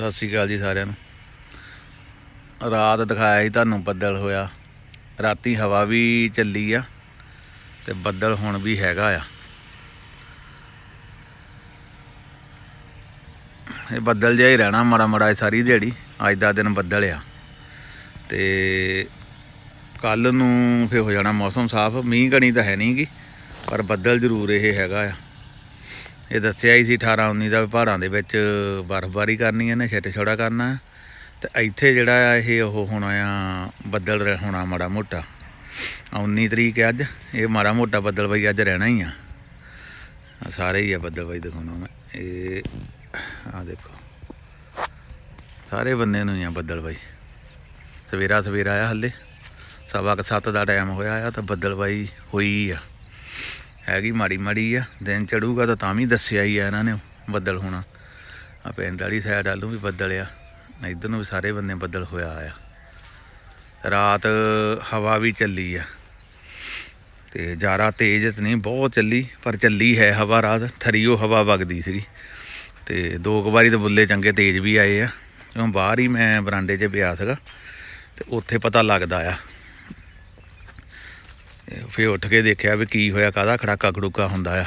ਸਤਿ ਸ਼੍ਰੀ ਅਕਾਲ ਜੀ ਸਾਰਿਆਂ ਨੂੰ। ਰਾਤ ਦਿਖਾਇਆ ਸੀ ਤੁਹਾਨੂੰ ਬੱਦਲ ਹੋਇਆ। ਰਾਤੀ ਹਵਾ ਵੀ ਚੱਲੀ ਆ ਤੇ ਬੱਦਲ ਹੁਣ ਵੀ ਹੈਗਾ ਆ। ਇਹ ਬੱਦਲ ਜਿਹਾ ਹੀ ਰਹਿਣਾ, ਮਾੜਾ ਮਾੜਾ ਇਹ ਸਾਰੀ ਦਿਹਾੜੀ। ਅੱਜ ਦਾ ਦਿਨ ਬੱਦਲ ਆ। ਤੇ ਕੱਲ ਨੂੰ ਫੇ ਹੋ ਜਾਣਾ ਮੌਸਮ ਸਾਫ਼। ਮੀਂਹ ਕਣੀ ਤਾਂ ਹੈ ਨਹੀਂਗੀ ਪਰ ਬੱਦਲ ਜ਼ਰੂਰ ਇਹ ਹੈਗਾ ਆ। ਇਹ ਦੱਸਿਆ ਹੀ ਸੀ 18 19 ਦਾ ਪਹਾੜਾਂ ਦੇ ਵਿੱਚ ਬਰਫ਼ਬਾਰੀ ਕਰਨੀ ਹੈ ਨਾ ਛੇਟੇ ਛੋੜਾ ਕਰਨਾ। ਹੈ। ਤੇ ਇੱਥੇ ਜਿਹੜਾ ਆ ਇਹ ਉਹ ਹੋਣਾ ਆ, ਬੱਦਲ ਰਹਿ- ਹੋਣਾ ਮਾੜਾ ਮੋਟਾ। ਆ 19 ਤਰੀਕ ਹੈ ਅੱਜ, ਇਹ ਮਾੜਾ ਮੋਟਾ ਬੱਦਲ ਬਈ ਅੱਜ ਰਹਿਣਾ ਹੀ ਆ। ਸਾਰੇ ਹੀ ਆ ਬੱਦਲ ਬਈ ਦਿਖਾਉਣਾ ਮੈਂ ਇਹ ਆ ਦੇਖੋ। ਸਾਰੇ ਬੰਨੇ ਨੂੰ ਹੀ ਆ ਬੱਦਲ ਬਈ। ਸਵੇਰਾ ਸਵੇਰਾ ਆਇਆ ਹੱਲੇ। ਸਵਾ ਕੁ ਸੱਤ ਦਾ ਟਾਈਮ ਹੋਇਆ ਆ, ਤਾਂ ਬੱਦਲ ਬਾਈ ਹੋਈ ਆ। ਹੈਗੀ ਮਾੜੀ ਮਾੜੀ ਆ, ਦਿਨ ਚੜੂਗਾ ਤਾਂ ਤਾਂ ਵੀ ਦੱਸਿਆ ਹੀ ਆ ਇਹਨਾਂ ਨੇ ਬੱਦਲ ਹੋਣਾ। ਆ ਪਿੰਡ ਵਾਲੀ ਸਾਈਡ ਵੱਲ ਵੀ ਬੱਦਲ ਆ, ਇੱਧਰ ਨੂੰ ਵੀ ਸਾਰੇ ਬੰਨੇ ਬੱਦਲ ਹੋਇਆ ਆ। ਰਾਤ ਹਵਾ ਵੀ ਚੱਲੀ ਆ, ਤੇ ਜ਼ਿਆਦਾ ਤੇਜ਼ ਤਾਂ ਨਹੀਂ, ਬਹੁਤ ਚੱਲੀ, ਪਰ ਚੱਲੀ ਹੈ ਹਵਾ ਰਾਤ ਠਰੀਓ ਹਵਾ ਵਗਦੀ ਸੀਗੀ। ਤੇ ਦੋ ਕੁ ਵਾਰੀ ਤਾਂ ਬੁੱਲੇ ਚੰਗੇ ਤੇਜ਼ ਵੀ ਆਏ ਆ, ਕਿਉਂ ਬਾਹਰ ਹੀ ਮੈਂ ਬਰਾਂਡੇ 'ਚ ਪਿਆ ਸੀਗਾ, ਤੇ ਉੱਥੇ ਪਤਾ ਲੱਗਦਾ ਆ ਫਿਰ ਉੱਠ ਕੇ ਦੇਖਿਆ ਵੀ ਕੀ ਹੋਇਆ, ਕਾਹਦਾ ਖੜਾਕਾ ਖੜੂਕਾ ਹੁੰਦਾ ਆ।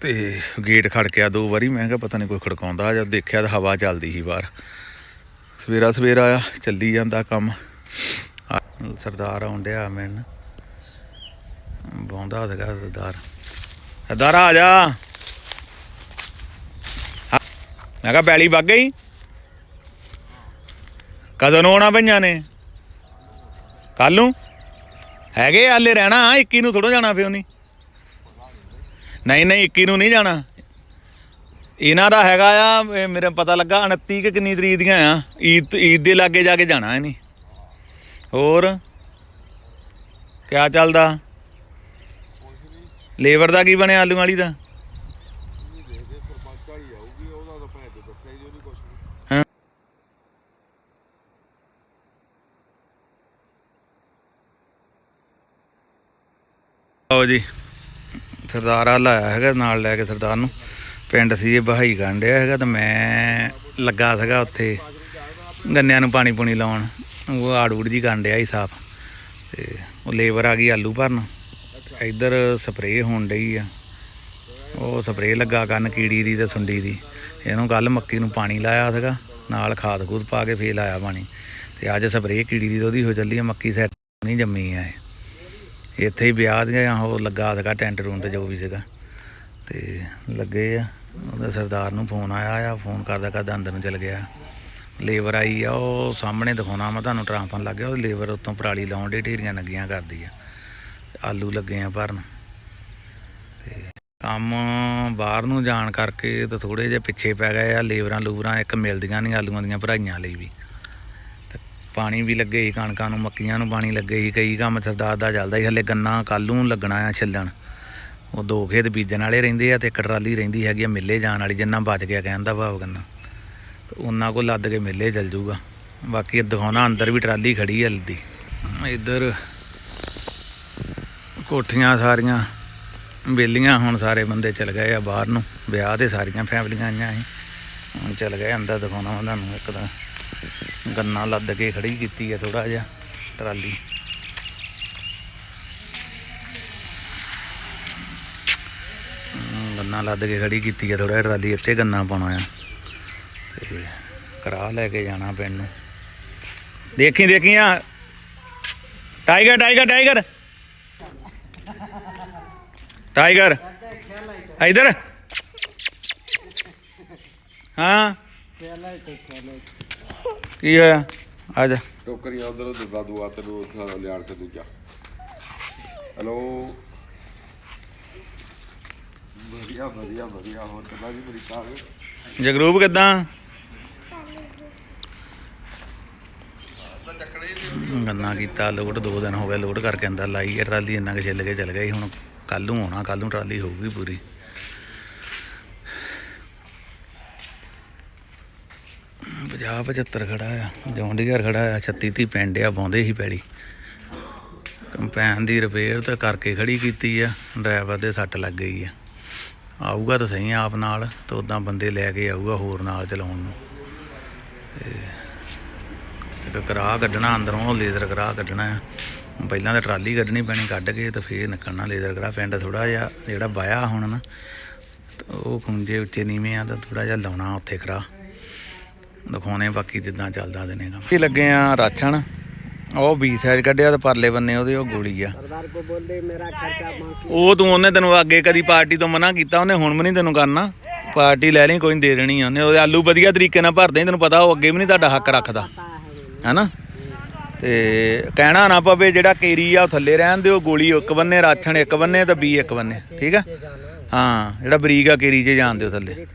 ਤੇ ਗੇਟ ਖੜਕਿਆ ਦੋ ਵਾਰੀ, ਮੈਂ ਕਿਹਾ ਪਤਾ ਨਹੀਂ ਕੋਈ ਖੜਕਾਉਂਦਾ ਜਦ ਦੇਖਿਆ ਤਾਂ ਹਵਾ ਚੱਲਦੀ ਸੀ ਬਾਹਰ। ਸਵੇਰਾ ਸਵੇਰਾ ਆ, ਚੱਲੀ ਜਾਂਦਾ ਕੰਮ। ਸਰਦਾਰ ਆਉਂਦਿਆ ਮੈਨ ਬੌਂਦਾ ਸੀਗਾ ਸਰਦਾਰ। ਸਰਦਾਰ ਆ ਜਾ। ਮੈਂ ਕਿਹਾ ਬੈਲੀ ਵੱਗ ਗਈ? ਕਦੋਂ ਨੂੰ ਆਉਣਾ ਪਈਆਂ ਨੇ? ਕੱਲ ਨੂੰ? ਹੈਗੇ ਹਾਲੇ ਰਹਿਣਾ 21 ਨੂੰ ਥੋੜਾ ਜਾਣਾ ਫਿਓ ਨਹੀਂ ਨਹੀਂ ਨਹੀਂ 21 ਨੂੰ ਨਹੀਂ ਜਾਣਾ। ਇਹਨਾਂ ਦਾ ਹੈਗਾ ਆ ਮੇਰੇ ਪਤਾ ਲੱਗਾ 29 ਕਿ ਕਿੰਨੀ ਤਰੀਕ ਦੀਆਂ ਆ? ਈਦ ਈਦ ਦੇ ਲਾਗੇ ਜਾ ਕੇ ਜਾਣਾ ਇਹਨੀ। ਹੋਰ? ਕਿਆ ਚੱਲਦਾ? ਲੇਬਰ ਦਾ ਕੀ ਬਣਿਆ ਆਲੂ ਵਾਲੀ ਦਾ? ਆਓ ਜੀ। ਸਰਦਾਰ ਆ ਲਾਇਆ ਹੈਗਾ ਨਾਲ ਲੈ ਕੇ ਸਰਦਾਰ ਨੂੰ। ਪਿੰਡ ਸੀ ਇਹ ਬਹਾਈ ਗੰਡਿਆ ਹੈਗਾ ਤੇ ਮੈਂ ਲੱਗਾ ਸੀਗਾ ਉੱਥੇ ਗੰਨਿਆਂ ਨੂੰ ਪਾਣੀ ਪੂਣੀ ਲਾਉਣ। ਉਹ ਆੜੂੜ ਜੀ ਗੰਡਿਆ ਹੀ ਸਾਫ਼। ਤੇ ਉਹ ਲੇਬਰ ਆ ਗਈ ਆਲੂ ਭਰਨ। ਇੱਧਰ ਸਪਰੇਅ ਹੋਣ ਡਈ ਆ। ਉਹ ਸਪਰੇਅ ਲੱਗਾ ਕਰਨ ਕੀੜੀ ਦੀ ਤੇ ਸੁੰਡੀ ਦੀ। ਇਹਨੂੰ ਕੱਲ ਮੱਕੀ ਨੂੰ ਪਾਣੀ ਲਾਇਆ ਸੀਗਾ। ਨਾਲ ਖਾਦ ਖੂਦ ਪਾ ਕੇ ਫੇਰ ਲਾਇਆ ਪਾਣੀ। ਤੇ ਅੱਜ ਸਪਰੇਅ ਕੀੜੀ ਦੀ ਤਾਂ ਉਹਦੀ ਹੋ ਚੱਲੀ ਆ। ਮੱਕੀ ਸੈੱਟ ਨਹੀਂ ਜੰਮੀ ਆ ਇਹ। ਇੱਥੇ ਹੀ ਵਿਆਹ ਦੀਆਂ ਉਹ ਲੱਗਾ ਸੀਗਾ, ਟੈਂਟ ਟੂੰਟ ਜੋ ਵੀ ਸੀਗਾ। ਤੇ ਲੱਗੇ ਆ, ਉਹਦੇ ਸਰਦਾਰ ਨੂੰ ਫੋਨ ਆਇਆ ਆ ਫੋਨ ਕਰਦਾ ਕਰਦਾ ਅੰਦਰ ਨੂੰ ਚਲ ਗਿਆ। ਲੇਬਰ ਆਈ ਆ, ਉਹ ਸਾਹਮਣੇ ਦਿਖਾਉਣਾ ਮੈਂ ਤੁਹਾਨੂੰ ਟਰਾਂਫਨ ਲੱਗ ਗਿਆ, ਉਹ ਲੇਬਰ ਉੱਤੋਂ ਪਰਾਲੀ ਲਾਉਣ ਦੇ ਢੇਰੀਆਂ ਲੱਗੀਆਂ ਕਰਦੀ ਆ। ਆਲੂ ਲੱਗੇ ਆ ਭਰਨ। ਤੇ ਕੰਮ ਬਾਹਰ ਨੂੰ ਜਾਣ ਕਰਕੇ ਤਾਂ ਥੋੜੇ ਜਿਹਾ ਪਿੱਛੇ ਪੈ ਗਏ ਆ, ਲੇਬਰਾਂ ਲੂਬਰਾਂ ਇੱਕ ਮਿਲਦੀਆਂ ਨਹੀਂ ਆਲੂਆਂ ਦੀਆਂ ਭਰਾਈਆਂ ਲਈ ਵੀ। ਪਾਣੀ ਵੀ ਲੱਗੇ ਸੀ, ਕਣਕਾਂ ਨੂੰ, ਮੱਕੀਆਂ ਨੂੰ ਪਾਣੀ ਲੱਗੇ ਸੀ। ਕਈ ਕੰਮ ਸਰਦਾਰ ਦਾ ਚੱਲਦਾ ਸੀ, ਹਲੇ ਗੰਨਾ ਕੱਲ ਨੂੰ ਲੱਗਣਾ ਆ ਛਿੱਲਣ। ਉਹ ਦੋ ਖੇਤ ਬੀਜਣ ਵਾਲੇ ਰਹਿੰਦੇ ਆ ਤੇ ਇੱਕ ਟਰਾਲੀ ਰਹਿੰਦੀ ਹੈਗੀ ਆ ਮਿੱਲੇ ਜਾਣ ਵਾਲੀ, ਜਿੰਨਾ ਬਚ ਗਿਆ ਕਹਿਣ ਦਾ ਭਾਵ ਗੰਨਾ। ਤੇ ਉਹਨਾਂ ਕੋਲ ਲੱਦ ਕੇ ਮਿੱਲੇ ਚੱਲ ਜੂਗਾ ਬਾਕੀ ਦਿਖਾਉਣਾ, ਅੰਦਰ ਵੀ ਟਰਾਲੀ ਖੜੀ ਆ ਲੱਦੀ ਇੱਧਰ ਕੋਠੀਆਂ ਸਾਰੀਆਂ, ਬੇਲੀਆਂ ਹੁਣ ਸਾਰੇ ਬੰਦੇ ਚਲ ਗਏ ਆ ਬਾਹਰ ਨੂੰ। ਵਿਆਹ ਤੇ ਸਾਰੀਆਂ ਫੈਮਲੀਆਂ ਆਈਆਂ ਸੀ। ਹੁਣ ਚਲ ਗਏ, ਅੰਦਰ ਦਿਖਾਉਣਾ ਉਹਨਾਂ ਨੂੰ ਇੱਕ ਤਾਂ। ਗੰਨਾ ਲੱਦ ਕੇ ਖੜੀ ਕੀਤੀ ਹੈ ਥੋੜਾ ਜਿਹਾ ਟਰਾਲੀ। ਗੰਨਾ ਲੱਦ ਕੇ ਖੜੀ ਕੀਤੀ ਹੈ ਥੋੜਾ ਜਿਹਾ ਟਰਾਲੀ, ਇੱਥੇ ਗੰਨਾ ਪਾਉਣਾ ਆ। ਤੇ ਕਰਾ ਲੈ ਕੇ ਜਾਣਾ ਪਿੰਡ ਨੂੰ। ਦੇਖੀ ਦੇਖੀ ਆ ਟਾਈਗਰ ਟਾਈਗਰ। ਟਾਈਗਰ। ਟਾਈਗਰ ਇਧਰ। ਹਾਂ। ਕੀ ਹੋਇਆ? ਆ ਜਾ। ਟੋਕਰੀਆਂ ਉਧਰ ਦਿੱਤਾ ਦੂਆ ਤੇ ਦੂ ਉੱਥੇ ਲਿਆਣ ਕੇ ਦੂਜਾ। ਹੈਲੋ ਵਧੀਆ ਵਧੀਆ ਵਧੀਆ। ਹੋਰ ਕਿੱਦਾਂ ਜੀ ਮੇਰੀ ਕਾਰ ਜਗਰੂਪ ਕਿਦਾਂ? ਗੰਨਾ ਕੀਤਾ ਲੋਡ ਦੋ ਦਿਨ ਹੋ ਗਏ ਲੋਡ ਕਰਕੇ ਅੰਦਰ ਲਾਈ ਹੈ ਟਰਾਲੀ ਇੰਨਾ ਕਿ ਛਿੱਲ ਕੇ ਚਲ ਗਈ ਹੁਣ ਕੱਲ ਨੂੰ ਆਉਣਾ ਕੱਲ ਨੂੰ ਟਰਾਲੀ ਹੋਊਗੀ ਪੂਰੀ। ਪੰਜਾਹ 75 ਖੜਾ ਆ, ਜੌਂਡੀਗਰ ਖੜਾ ਆ 36 ਤੀ ਪਿੰਡ ਆ ਪਾਉਂਦੇ ਹੀ ਪੈਲੀ। ਕੰਪੈਨ ਦੀ ਰਿਪੇਅਰ ਤਾਂ ਕਰਕੇ ਖੜੀ ਕੀਤੀ ਆ, ਡਰਾਈਵਰ ਦੇ ਸੱਟ ਲੱਗ ਗਈ ਆ। ਆਊਗਾ ਤਾਂ ਸਹੀ ਆਪ ਨਾਲ, ਤੇ ਉਦਾਂ ਬੰਦੇ ਲੈ ਕੇ ਆਊਗਾ ਹੋਰ ਨਾਲ ਚਲਾਉਣ ਨੂੰ। ਇੱਕ ਕਰਾਹ ਕੱਢਣਾ, ਅੰਦਰੋਂ ਲੇਜ਼ਰ ਕਰਾਹ ਕੱਢਣਾ ਆ। ਪਹਿਲਾਂ ਤਾਂ ਟਰਾਲੀ ਕੱਢਣੀ ਪੈਣੀ ਕੱਢ ਕੇ ਤੇ ਫੇਰ ਨਿਕਲਣਾ ਲੇਜ਼ਰ ਕਰਾਹ। ਪਿੰਡ ਥੋੜਾ ਜਿਹਾ, ਜਿਹੜਾ ਬਾਇਆ ਹੁਣ ਨਾ ਉਹ ਖੁੰਝੇ ਉੱਚੇ ਨੀਵੇਂ ਆ, ਤਾਂ ਥੋੜਾ ਜਿਹਾ ਲਾਉਣਾ ਉੱਥੇ ਕਰਾਹ। ਦਿਖਾਉਣੇ ਬਾਕੀ ਜਿੱਦਾਂ ਚੱਲਦਾ ਦਿਨੇਗਾ ਇਹ ਲੱਗੇ ਆ ਰਾਛਣ। ਉਹ ਵੀ ਸਾਈਜ਼ ਕੱਢਿਆ ਤੇ ਪਰਲੇ ਬੰਨੇ ਉਹਦੇ ਉਹ ਗੋਲੀ ਆ। ਉਹ ਤੂੰ ਉਹਨੇ ਤੈਨੂੰ ਅੱਗੇ ਕਦੀ ਪਾਰਟੀ ਤੋਂ ਮਨਾ ਕੀਤਾ ਉਹਨੇ ਹੁਣ ਵੀ ਨਹੀਂ ਤੈਨੂੰ ਕਰਨਾ। ਪਾਰਟੀ ਲੈ ਲਈ ਕੋਈ ਦੇ ਦੇਣੀ ਆ ਉਹਨੇ। ਉਹਦੇ ਆਲੂ ਵਧੀਆ ਤਰੀਕੇ ਨਾਲ ਭਰਦੇ ਤੈਨੂੰ ਪਤਾ ਉਹ ਅੱਗੇ ਵੀ ਨਹੀਂ ਤੁਹਾਡਾ ਹੱਕ ਰੱਖਦਾ। ਹੈਨਾ? ਤੇ ਕਹਿਣਾ ਨਾ ਪਵੇ ਜਿਹੜਾ ਕੇਰੀ ਆ ਉਹ ਥੱਲੇ ਰਹਿਣ ਦਿਓ ਗੋਲੀ ਇੱਕ ਬੰਨੇ ਰਾਛਣ ਇੱਕ ਬੰਨੇ ਤੇ ਬੀ ਇੱਕ ਬੰਨੇ ਠੀਕ ਆ? ਹਾਂ ਜਿਹੜਾ ਬਰੀਕ ਆ ਕੇਰੀ 'ਚ ਜਾਣ ਦਿਓ ਥੱਲੇ।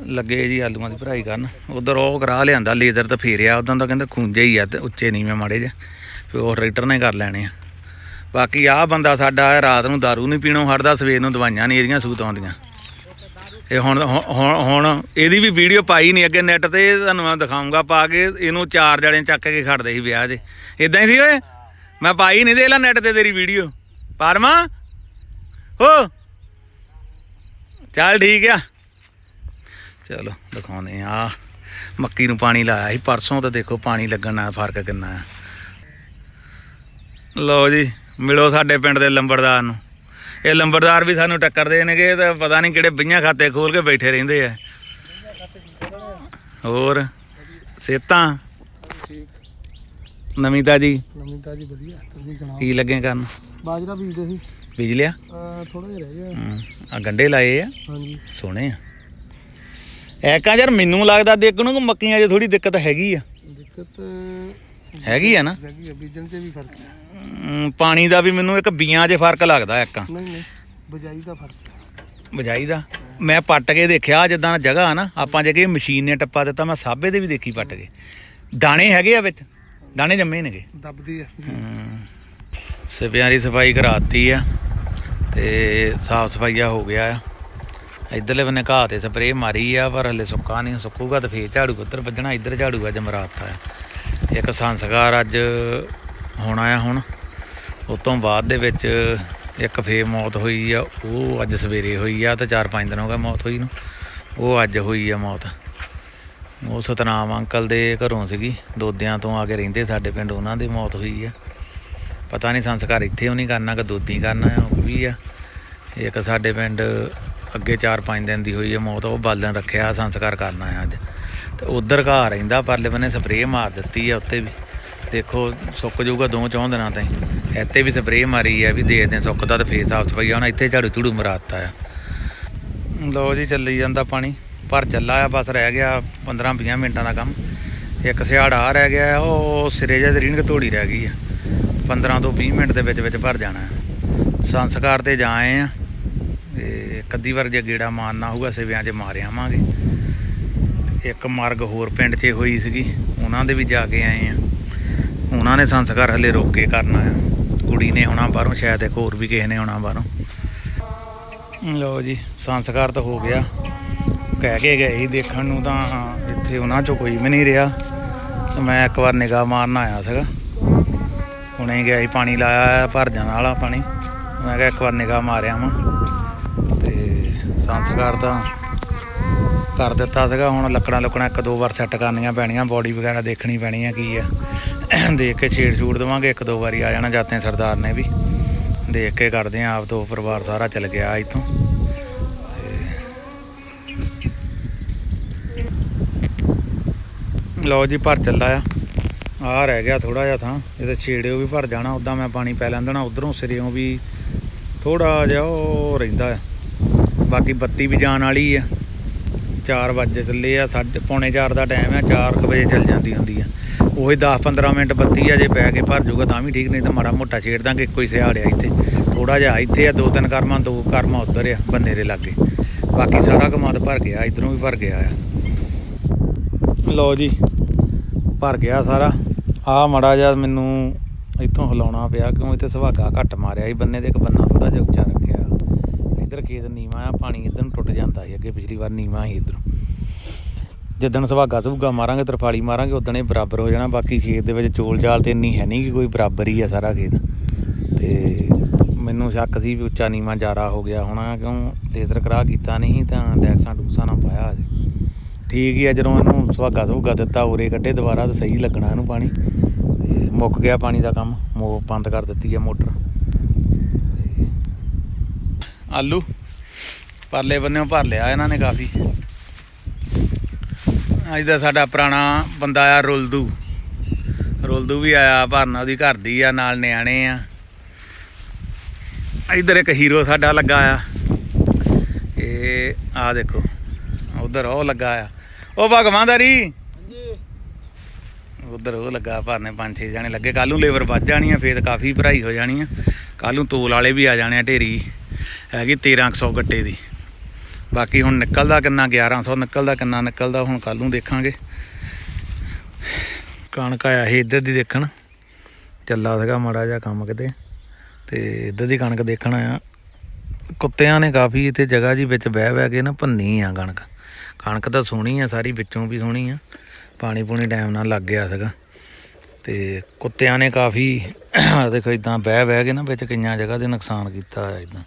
ਲੱਗੇ ਜੀ ਆਲੂਆਂ ਦੀ ਭਰਾਈ ਕਰਨ। ਉਧਰ ਉਹ ਕਰਾ ਲਿਆਂਦਾ, ਲੇਜ਼ਰ ਤਾਂ ਫੇਰਿਆ ਉਦੋਂ ਤਾਂ ਕਹਿੰਦਾ ਖੂੰਜੇ ਹੀ ਆ ਤੇ ਉੱਚੇ ਨਹੀਂ ਮੈਂ ਮਾੜੇ ਜੇ ਫਿਰ ਉਹ ਟਰੈਕਟਰ ਨੇ ਕਰ ਲੈਣੇ ਆ। ਬਾਕੀ ਆਹ ਬੰਦਾ ਸਾਡਾ ਰਾਤ ਨੂੰ दारू ਨਹੀਂ ਪੀਣੋਂ ਹਟਦਾ, ਸਵੇਰ ਨੂੰ ਦਵਾਈਆਂ ਨਹੀਂ ਇਹਦੀਆਂ ਸੂਤ ਆਉਂਦੀਆਂ। ਇਹ ਹੁਣ ਹੁਣ ਇਹਦੀ ਵੀ ਵੀਡੀਓ ਪਾਈ ਨਹੀਂ ਅੱਗੇ ਨੈਟ ਤੇ, ਤੁਹਾਨੂੰ ਮੈਂ ਦਿਖਾਉਂਗਾ, ਪਾ ਕੇ ਇਹਨੂੰ ਚਾਰ ਜਣੇ ਚੱਕ ਕੇ ਖੜਦੇ ਸੀ ਵਿਆਹ 'ਚ ਇਦਾਂ ਹੀ ਸੀ ਓਏ। ਮੈਂ ਪਾਈ ਨਹੀਂ ਦੇ ਲਾ ਨੈਟ ਤੇ ਤੇਰੀ ਵੀਡੀਓ। ਪਰਮਾ। ਹੋ। ਚੱਲ ਠੀਕ ਆ। ਚਲੋ ਦਿਖਾਉਨੇ ਆ ਮੱਕੀ ਨੂੰ ਪਾਣੀ ਲਾਇਆ ਸੀ। ਪਰਸੋਂ ਤਾਂ ਦੇਖੋ ਪਾਣੀ ਲੱਗਣ ਨਾਲ ਫ਼ਰਕ ਕਿੰਨਾ ਆ। ਲਓ ਜੀ ਮਿਲੋ ਸਾਡੇ ਪਿੰਡ ਦੇ ਲੰਬੜਦਾਰ ਨੂੰ। ਇਹ ਲੰਬੜਦਾਰ ਵੀ ਸਾਨੂੰ ਟੱਕਰ ਦੇਣਗੇ ਤੇ ਪਤਾ ਨਹੀਂ ਕਿਹੜੇ ਬਈਆਂ ਖਾਤੇ ਖੋਲ ਕੇ ਬੈਠੇ ਰਹਿੰਦੇ ਆ। ਹੋਰ ਸੇਤਾਂ ਨਮੀਤਾ ਜੀ? ਨਮਿਤਾ ਜੀ ਵਧੀਆ ਤੁਸੀਂ ਸੁਣਾਓ? ਕੀ ਲੱਗੇ ਕਰਨ? ਬਾਜਰਾ ਬੀਜਦੇ ਸੀ। ਬੀਜ ਲਿਆ? ਥੋੜਾ ਜਿਹਾ ਰਹਿ ਗਿਆ। ਆ ਗੰਡੇ ਲਾਏ ਆ? ਹਾਂਜੀ। ਸੋਹਣੇ ਆ। ਐਕਾਂ ਯਾਰ ਮੈਨੂੰ ਲੱਗਦਾ ਦੇਖਣ ਨੂੰ ਕਿ ਮੱਕੀਆਂ 'ਚ ਥੋੜੀ ਦਿੱਕਤ ਹੈਗੀ ਆ। ਦਿੱਕਤ ਹੈਗੀ ਆ ਨਾ? ਹੈਗੀ ਆ ਬੀਜਣ 'ਚ ਵੀ ਫ਼ਰਕ ਹੈ ਅਮ, ਪਾਣੀ ਦਾ ਵੀ ਮੈਨੂੰ ਇੱਕ ਬੀਆਂ 'ਚ ਫ਼ਰਕ ਲੱਗਦਾ ਐਕਾਂ ਨਹੀਂ ਨਹੀਂ ਬਜਾਈ ਦਾ ਫ਼ਰਕ ਹੈ ਬਜਾਈ ਦਾ? ਮੈਂ ਪੱਟ ਕੇ ਦੇਖਿਆ ਜਿੱਦਾਂ ਜਗ੍ਹਾ ਆ ਨਾ ਆਪਾਂ ਜੇ ਕਿ ਮਸ਼ੀਨ ਨੇ ਟੱਪਾ ਦਿੱਤਾ ਮੈਂ ਸਾਬੇ ਦੇ ਵੀ ਦੇਖੀ ਪੱਟ ਕੇ। ਦਾਣੇ ਹੈਗੇ ਆ ਵਿੱਚ? ਦਾਣੇ ਜੰਮੇ ਨੇਗੇ। ਦੱਬਦੀ ਹੈ। ਸਪਿਆਂ ਦੀ ਸਫ਼ਾਈ ਕਰਾਤੀ ਆ ਤੇ ਸਾਫ਼ ਸਫਾਈਆ ਹੋ ਗਿਆ ਆ। ਇਧਰਲੇ ਬੰਨੇ ਘਾਹ ਤੇ ਸਪਰੇਅ ਮਾਰੀ ਆ, ਪਰ ਹਲੇ ਸੁੱਕਾ ਨਹੀਂ, ਸੁੱਕੂਗਾ ਤਾਂ ਫੇਰ ਝਾੜੂ ਉੱਧਰ ਵੱਜਣਾ, ਇੱਧਰ ਝਾੜੂ ਅੱਜ ਮਰਾਤਾ ਇੱਕ ਸੰਸਕਾਰ ਅੱਜ ਹੋਣਾ ਆ ਹੁਣ। ਉਸ ਤੋਂ ਬਾਅਦ ਦੇ ਵਿੱਚ ਇੱਕ ਫੇ ਮੌਤ ਹੋਈ ਆ, ਉਹ ਅੱਜ ਸਵੇਰੇ ਹੋਈ ਆ ਤੇ 4-5 ਦਿਨ ਹੋ ਗਏ ਮੌਤ ਹੋਈ ਨੂੰ। ਉਹ ਅੱਜ ਹੋਈ ਆ ਮੌਤ। ਉਹ ਸਤਨਾਮ ਅੰਕਲ ਦੇ ਘਰੋਂ ਸੀਗੀ ਦੋਦਿਆਂ ਤੋਂ ਆ ਕੇ ਰਹਿੰਦੇ ਸਾਡੇ ਪਿੰਡ, ਉਹਨਾਂ ਦੀ ਮੌਤ ਹੋਈ ਆ। ਪਤਾ ਨਹੀਂ ਸੰਸਕਾਰ ਇੱਥੇ ਉਹ ਨਹੀਂ ਕਰਨਾ ਕਿ ਦੋਦੀ ਕਰਨਾ ਆ, ਉਹ ਵੀ ਆ। ਇੱਕ ਸਾਡੇ ਪਿੰਡ ਅੱਗੇ 4-5 ਦਿਨ ਦੀ ਹੋਈ ਹੈ ਮੌਤ ਉਹ ਬਾਲਣ ਰੱਖਿਆ ਸੰਸਕਾਰ ਕਰਨਾ ਆ ਅੱਜ। ਤੇ ਉਧਰ ਘਾ ਰਹਿੰਦਾ ਪਰਲੇ ਬੰਨੇ ਸਪਰੇਅ ਮਾਰ ਦਿੱਤੀ ਆ ਉੱਤੇ ਵੀ। ਦੇਖੋ ਸੁੱਕ ਜਾਊਗਾ ਦੋ ਚੌਂ ਦਿਨਾਂ ਤਾਈਂ। ਇੱਥੇ ਵੀ ਸਪਰੇਅ ਮਾਰੀ ਆ ਵੀ ਦੇਖਦੇ ਹਾਂ ਸੁੱਕਦਾ ਤੇ ਫੇਰ ਸਾਫ਼ ਸਫ਼ਾਈ ਆ ਹੁਣ ਇੱਥੇ ਝਾੜੂ ਝੂੜੂ ਮਰਾਤਾ ਆ। ਲਓ ਜੀ ਚੱਲੀ ਜਾਂਦਾ ਪਾਣੀ। ਪਰ ਚੱਲਾ ਆ ਬਸ ਰਹਿ ਗਿਆ 15-20 ਮਿੰਟਾਂ ਦਾ ਕੰਮ। ਇੱਕ ਸਿਆੜ ਆ ਰਹਿ ਗਿਆ ਆ, ਉਹ ਸਿਰੇ ਜਿਹੇ ਰੀਣ ਧੋੜੀ ਰਹਿ ਗਈ ਆ। 15 ਤੋਂ 20 ਮਿੰਟ ਦੇ ਵਿੱਚ ਵਿੱਚ ਭਰ ਜਾਣਾ। ਸੰਸਕਾਰ ਤੇ ਜਾ ਆ। ਤੇ ਕੱਦੀ ਵਾਰ ਜੇ ਗੇੜਾ ਮਾਰਨਾ ਹੋਊਗਾ, ਸਿਵਿਆਂ 'ਚ ਮਾਰ ਆਵਾਂਗੇ। ਇੱਕ ਮਰਗ ਹੋਰ ਪਿੰਡ 'ਚ ਹੋਈ ਸੀਗੀ, ਉਹਨਾਂ ਦੇ ਵੀ ਜਾ ਕੇ ਆਏ ਆ। ਉਹਨਾਂ ਨੇ ਸੰਸਕਾਰ ਹਲੇ ਰੋਕ ਕੇ ਕਰਨਾ ਆ। ਕੁੜੀ ਨੇ ਆਉਣਾ ਬਾਹਰੋਂ, ਸ਼ਾਇਦ ਇੱਕ ਹੋਰ ਵੀ ਕਿਸੇ ਨੇ ਆਉਣਾ ਬਾਹਰੋਂ। ਲਓ ਜੀ, ਸੰਸਕਾਰ ਤਾਂ ਹੋ ਗਿਆ। ਕਹਿ ਕੇ ਗਏ ਸੀ, ਦੇਖਣ ਨੂੰ ਤਾਂ ਇੱਥੇ ਉਹਨਾਂ 'ਚੋਂ ਕੋਈ ਵੀ ਨਹੀਂ ਰਿਹਾ। ਤੇ ਮੈਂ ਇੱਕ ਵਾਰ ਨਿਗਾਹ ਮਾਰਨ ਆਇਆ ਸੀਗਾ। ਹੁਣੇ ਗਿਆ ਸੀ, ਪਾਣੀ ਲਾਇਆ ਆ ਭਰ ਜਾਣ ਵਾਲਾ ਪਾਣੀ। ਮੈਂ ਕਿਹਾ ਇੱਕ ਵਾਰ ਨਿਗਾਹ ਮਾਰਿਆ ਵਾਂ। ਸੰਸਕਾਰ ਤਾਂ ਕਰ ਦਿੱਤਾ ਸੀਗਾ, ਹੁਣ ਲੱਕੜਾਂ ਲੁਕੜਾਂ ਇੱਕ ਦੋ ਵਾਰ ਸੈੱਟ ਕਰਨੀਆਂ ਪੈਣੀਆਂ ਬੋਡੀ ਵਗੈਰਾ ਦੇਖਣੀ ਪੈਣੀ ਆ ਕੀ ਆ। ਦੇਖ ਕੇ ਛੇੜ ਛੂੜ ਦੇਵਾਂਗੇ, ਇੱਕ ਦੋ ਵਾਰੀ ਆ ਜਾਣਾ ਜਾਤੇ ਸਰਦਾਰ ਨੇ ਵੀ। ਦੇਖ ਕੇ ਕਰਦੇ ਆ, ਆਪ ਤੋਂ ਪਰਿਵਾਰ ਸਾਰਾ ਚਲ ਗਿਆ ਇੱਥੋਂ। ਤੇ ਲਓ ਜੀ, ਭਰ ਚੱਲਾ ਆ। ਆ ਰਹਿ ਗਿਆ ਥੋੜਾ ਜਿਹਾ ਥਾਂ ਇਹਦੇ ਛੇੜਿਓ ਵੀ ਭਰ ਜਾਣਾ, ਉਦਾਂ ਮੈਂ ਪਾਣੀ ਪੈ ਲੈਂਦਾ ਨਾ, ਉਧਰੋਂ ਸਿਰਿਓਂ ਵੀ ਥੋੜਾ ਜਿਹਾ ਉਹ ਰਹਿੰਦਾ ਆ। ਬਾਕੀ ਬੱਤੀ ਵੀ ਜਾਣ ਵਾਲੀ ਆ। 4 ਵਜੇ ਚੱਲੇ ਆ ਸਾਢੇ ਪੌਣੇ 4 ਦਾ ਟਾਈਮ ਆ 4 ਵਜੇ ਚੱਲ ਜਾਂਦੀ ਹੁੰਦੀ ਆ। ਉਹੀ 10-15 ਮਿੰਟ ਬੱਤੀ ਆ, ਜੇ ਪੈ ਕੇ ਭਰ ਜੂਗਾ ਤਾਂ ਵੀ ਠੀਕ, ਨਹੀਂ ਤਾਂ ਮਾੜਾ ਮੋਟਾ ਛੇੜ ਦਾਂਗੇ, ਇੱਕੋ ਹੀ ਸਿਹਾੜਿਆ ਇੱਥੇ। ਥੋੜਾ ਜਿਹਾ ਇੱਥੇ ਆ, ਦੋ ਤਿੰਨ ਕਰਮਾਂ, ਦੋ ਕਰਮਾਂ ਉੱਧਰ ਆ ਬੰਨੇ ਦੇ ਲਾਗੇ। ਬਾਕੀ ਸਾਰਾ ਕਮਾਦ ਭਰ ਗਿਆ, ਇਧਰੋਂ ਵੀ ਭਰ ਗਿਆ ਆ। ਲਓ ਜੀ, ਭਰ ਗਿਆ ਸਾਰਾ। ਆ ਮੜਾ ਜਿਹਾ ਮੈਨੂੰ ਇੱਥੋਂ ਹਿਲਾਉਣਾ ਪਿਆ, ਕਿਉਂ ਇੱਥੇ ਸੁਹਾਗਾ ਘੱਟ ਮਾਰਿਆ ਸੀ, ਬੰਨੇ ਤੇ ਇੱਕ ਬੰਨਾ ਥੋੜਾ ਜਿਹਾ ਉੱਚਾ ਰੱਖਿਆ। ਇੱਧਰ ਖੇਤ ਨੀਵਾਂ ਆ, ਪਾਣੀ ਇੱਧਰ ਨੂੰ ਟੁੱਟ ਜਾਂਦਾ ਸੀ ਅੱਗੇ, ਪਿਛਲੀ ਵਾਰ ਨੀਵਾਂ ਸੀ ਇੱਧਰੋਂ। ਜਿੱਦਣ ਸੁਹਾਗਾ ਸੁਭਾਗਾ ਮਾਰਾਂਗੇ ਤਰਫਾਲੀ ਮਾਰਾਂਗੇ, ਉਦਣ ਇਹ ਬਰਾਬਰ ਹੋ ਜਾਣਾ, ਬਾਕੀ ਖੇਤ ਦੇ ਵਿੱਚ ਚੋਲ ਚਾਲ ਤੇ ਇੰਨੀ ਹੈ ਨਹੀਂ ਕਿ ਕੋਈ ਬਰਾਬਰ ਹੀ ਆ ਸਾਰਾ ਖੇਤ। ਤੇ ਮੈਨੂੰ ਸ਼ੱਕ ਸੀ ਵੀ ਉੱਚਾ ਨੀਵਾਂ ਜ਼ਿਆਦਾ ਹੋ ਗਿਆ ਹੋਣਾ, ਕਿਉਂ ਲੇਜ਼ਰ ਕਰਾ ਕੀਤਾ ਨਹੀਂ ਤਾਂ ਡੈਕਸਾਂ ਡੂਸਾਂ ਨਾ ਪਾਇਆ ਸੀ ਠੀਕ ਹੀ ਆ, ਜਦੋਂ ਇਹਨੂੰ ਸੁਹਾਗਾ ਸੁਹਾਗਾ ਦਿੱਤਾ, ਉਰੇ ਕੱਢੇ ਦੁਬਾਰਾ ਤਾਂ ਸਹੀ ਲੱਗਣਾ ਇਹਨੂੰ ਪਾਣੀ। ਤੇ ਮੁੱਕ ਗਿਆ ਪਾਣੀ ਦਾ ਕੰਮ ਮੋ ਬੰਦ ਕਰ ਦਿੱਤੀ ਹੈ ਮੋਟਰ। ਆਲੂ। ਪਰਲੇ ਬੰਨਿਓ ਭਰ ਲਿਆ ਇਹਨਾਂ ਨੇ ਕਾਫੀ। ਅੱਜ ਦਾ ਸਾਡਾ ਪੁਰਾਣਾ ਬੰਦਾ ਆ ਰੁਲਦੂ। ਰੁਲਦੂ ਵੀ ਆਇਆ ਭਰਨ, ਉਹਦੀ ਘਰ ਦੀ ਆ, ਨਾਲ ਨਿਆਣੇ ਆ। ਇਧਰ ਇੱਕ ਹੀਰੋ ਸਾਡਾ ਲੱਗਾ ਆ। ਇਹ ਆ ਦੇਖੋ, ਉਧਰ ਉਹ ਲੱਗਾ ਆ। ਉਹ ਭਗਵਾਨਦਾਰੀ ਉਧਰ ਉਹ ਲੱਗਾ ਭਰਨੇ, ਪੰਜ ਛੇ ਜਾਣੇ ਲੱਗੇ। ਕੱਲ ਨੂੰ ਲੇਬਰ ਵੱਧ ਜਾਣੀ ਆ, ਫੇਰ ਕਾਫੀ ਭਰਾਈ ਹੋ ਜਾਣੀ ਆ। ਕੱਲ ਨੂੰ ਤੋਲ ਵਾਲੇ ਵੀ ਆ ਜਾਣੇ ਆ ਢੇਰੀ। ਹੈਗੀ 1300 ਗੱਟੇ ਦੀ। ਬਾਕੀ ਹੁਣ ਨਿਕਲਦਾ ਕਿੰਨਾ 1100 ਨਿਕਲਦਾ, ਕਿੰਨਾ ਨਿਕਲਦਾ, ਹੁਣ ਕੱਲ ਨੂੰ ਦੇਖਾਂਗੇ। ਕਣਕ ਆਇਆ ਸੀ ਇੱਧਰ ਦੀ ਦੇਖਣ। ਚੱਲਾ ਸੀਗਾ ਮਾੜਾ ਜਿਹਾ ਕੰਮ ਕਿਤੇ। ਤੇ ਇੱਧਰ ਦੀ ਕਣਕ ਦੇਖਣ ਆਇਆ। ਕੁੱਤਿਆਂ ਨੇ ਕਾਫੀ ਇੱਥੇ ਜਗ੍ਹਾ ਜੀ ਵਿੱਚ ਬਹਿ ਬਹਿ ਕੇ ਨਾ ਭੰਨੀ ਆ ਕਣਕ। ਕਣਕ ਤਾਂ ਸੋਹਣੀ ਆ, ਸਾਰੀ ਵਿੱਚੋਂ ਵੀ ਸੋਹਣੀ ਆ। ਪਾਣੀ ਪੂਣੀ ਟਾਈਮ ਨਾਲ ਲੱਗ ਗਿਆ ਸੀਗਾ। ਤੇ ਕੁੱਤਿਆਂ ਨੇ ਕਾਫੀ, ਦੇਖੋ ਇਦਾਂ ਬਹਿ ਬਹਿ ਕੇ ਨਾ ਵਿੱਚ ਕਈਆਂ ਜਗ੍ਹਾ ਤੇ ਨੁਕਸਾਨ ਕੀਤਾ ਹੈ ਇਦਾਂ।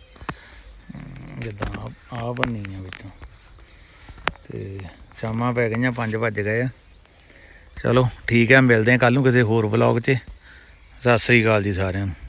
ਜਿੱਦਾਂ ਆ ਬੰਨੀ ਆ ਵਿੱਚੋਂ। ਤੇ ਸ਼ਾਮਾਂ ਪੈ ਗਈਆਂ 5 ਵੱਜ ਗਏ ਆ। ਚਲੋ, ਠੀਕ ਹੈ ਮਿਲਦੇ ਆ ਕੱਲ ਨੂੰ ਕਿਸੇ ਹੋਰ ਵਲੌਗ 'ਚ। ਸਤਿ ਸ੍ਰੀ ਅਕਾਲ ਜੀ ਸਾਰਿਆਂ ਨੂੰ।